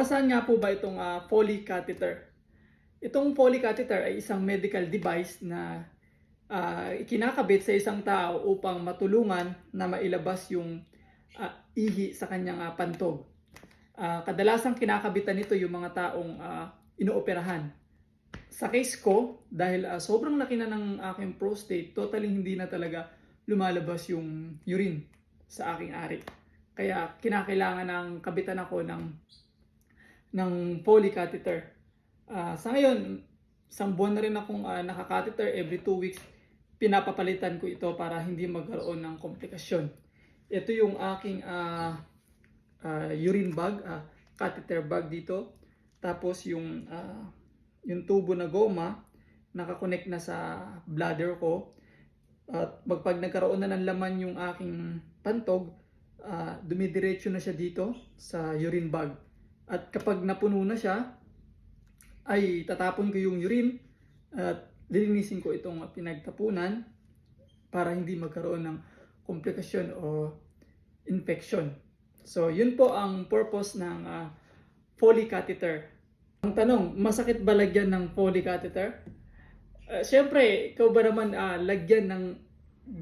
Saan nga po ba itong ah, Foley catheter? Itong Foley catheter ay isang medical device na ah, ikinakabit sa isang tao upang matulungan na mailabas yung ah, ihi sa kanyang ah, pantog. Ah, kadalasang kinakabitan nito yung mga taong ah, inooperahan. Sa case ko, dahil ah, sobrang laki na ng aking prostate, totally hindi na talaga lumalabas yung urine sa aking ari. Kaya kinakailangan ng kabitan ako ng ng Foley catheter. Ah, sa ngayon, isang buwan na rin akong ah, naka-catheter every two weeks. Pinapapalitan ko ito para hindi magkaroon ng komplikasyon. Ito yung aking ah, ah, urine bag, ah, catheter bag dito. Tapos yung ah, yung tubo na goma nakakonect na sa bladder ko. At magpag nagkaroon na ng laman yung aking pantog, ah, dumidiretso na siya dito sa urine bag. At kapag napuno na siya, ay tatapon ko yung urine at lilinisin ko itong pinagtapunan para hindi magkaroon ng komplikasyon o infection. So, yun po ang purpose ng ah, Foley catheter. Ang tanong, masakit ba lagyan ng Foley catheter? Uh, Siyempre, ikaw ba naman ah, lagyan ng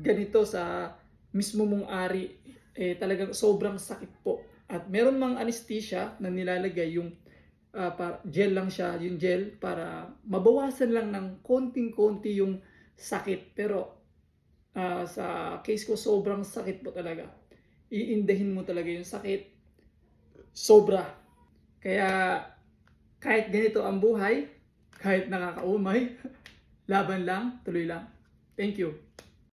ganito sa mismo mong ari, eh talagang sobrang sakit po. At meron mang anesthesia na nilalagay yung ah, pa- gel lang siya, yung gel para mabawasan lang ng konting-konti yung sakit. Pero ah, sa case ko sobrang sakit po talaga. Iindahin mo talaga yung sakit. Sobra. Kaya kahit ganito ang buhay, kahit nakakaumay, laban lang, tuloy lang. Thank you.